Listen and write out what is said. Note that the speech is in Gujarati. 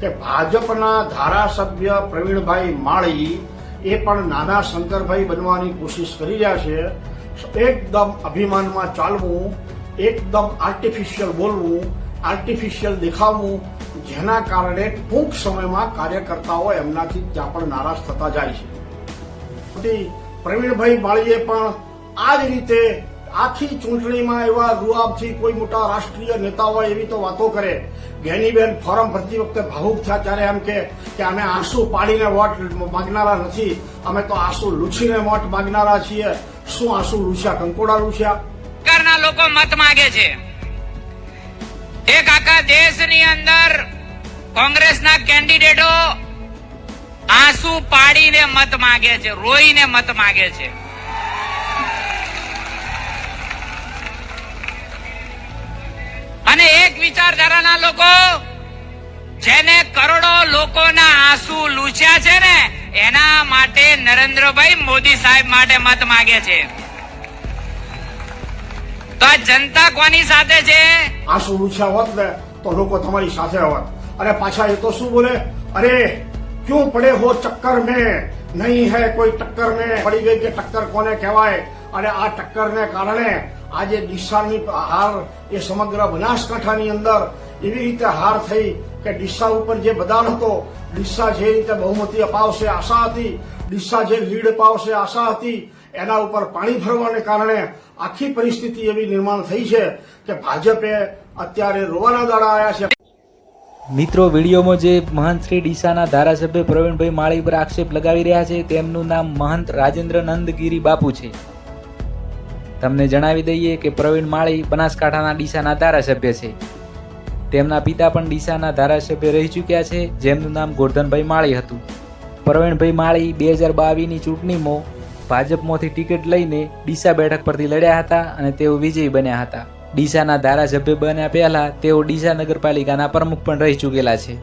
કે ભાજપના ધારાસભ્ય પ્રવીણભાઈ માળી એ પણ નાના શંકરભાઈ બનવાની કોશિશ કરી રહ્યા છે. એકદમ અભિમાનમાં ચાલવું, એકદમ આર્ટિફિશિયલ બોલવું આર્ટિફિશિયલ દેખાવવું, જેના કારણે ટૂંક સમયમાં કાર્યકર્તાઓ એમનાથી ત્યાં પણ નારાજ થતા જાય છે. પ્રવીણભાઈ માળીએ પણ આ જ રીતે આખી ચૂંટણીમાં એવા રૂઆબથી કોઈ મોટા રાષ્ટ્રીય નેતા હોય એવી તો વાતો કરે. ઘેનીબેન ફોરમ ભરતી વખતે ભાવુક થયા ત્યારે એમ કે અમે આંસુ પાડીને વોટ માગનારા નથી. અમે તો આંસુ લૂછીને વોટ માગનારા છીએ. શું આંસુ લૂછ્યા કંકોડા લૂછ્યા લોકો મત માંગે છે. એક આખા દેશની અંદર કોંગ્રેસના કેન્ડિડેટો આંસુ પાડીને મત માંગે છે, રોઈને મત માગે છે. વિચારધારાના લોકો, જેને કરોડો લોકોના આંસુ લૂછ્યા છે ને, એના માટે નરેન્દ્રભાઈ મોદી સાહેબ માટે મત માંગે છે. તો આ જનતા કોની સાથે છે? આંસુ લૂછ્યા હોત ને, તો લોકો તમારી સાથે હોત. અરે પાછા એ તો શું બોલે? અરે, ક્યું પડે હો ચક્કર મેં? નહીં હે કોઈ ટક્કર મેં? પડી ગઈ કે ટક્કર કોને કહેવાય? અને આ ટક્કરને કારણે આજે ડીસાની હાર એ સમગ્ર બનાસકાંઠાની અંદર એવી રીતે હાર થઈ કે ડીસા ઉપર જે બદાન હતો, ડીસા જે રીતે બહુમતી અપાવશે આશા હતી, ડીસા જે લીડ અપાવશે આશા હતી, એના ઉપર પાણી ભરવાને કારણે આખી પરિસ્થિતિ એવી નિર્માણ થઈ છે કે ભાજપે અત્યારે રોવાના દાડા આવ્યા છે. મિત્રો, વિડીયોમાં જે મહંત શ્રી ડીસાના ધારાસભ્ય પ્રવીણભાઈ માળી પર આક્ષેપ લગાવી રહ્યા છે, તેમનું નામ મહંત રાજેન્દ્ર નંદગીરી બાપુ છે. તમને જણાવી દઈએ કે પ્રવીણ માળી બનાસકાંઠાના ડીસાના ધારાસભ્ય છે. તેમના પિતા પણ ડીસાના ધારાસભ્ય રહી ચૂક્યા છે, જેમનું નામ ગોરધનભાઈ માળી હતું. પ્રવીણભાઈ માળી બે હજાર બાવીસની ચૂંટણીમાં ભાજપમાંથી ટિકિટ લઈને ડીસા બેઠક પરથી લડ્યા હતા અને તેઓ વિજયી બન્યા હતા. ડીસાના ધારાસભ્ય બન્યા પહેલા તેઓ ડીસા નગરપાલિકાના પ્રમુખ પણ રહી ચૂકેલા છે.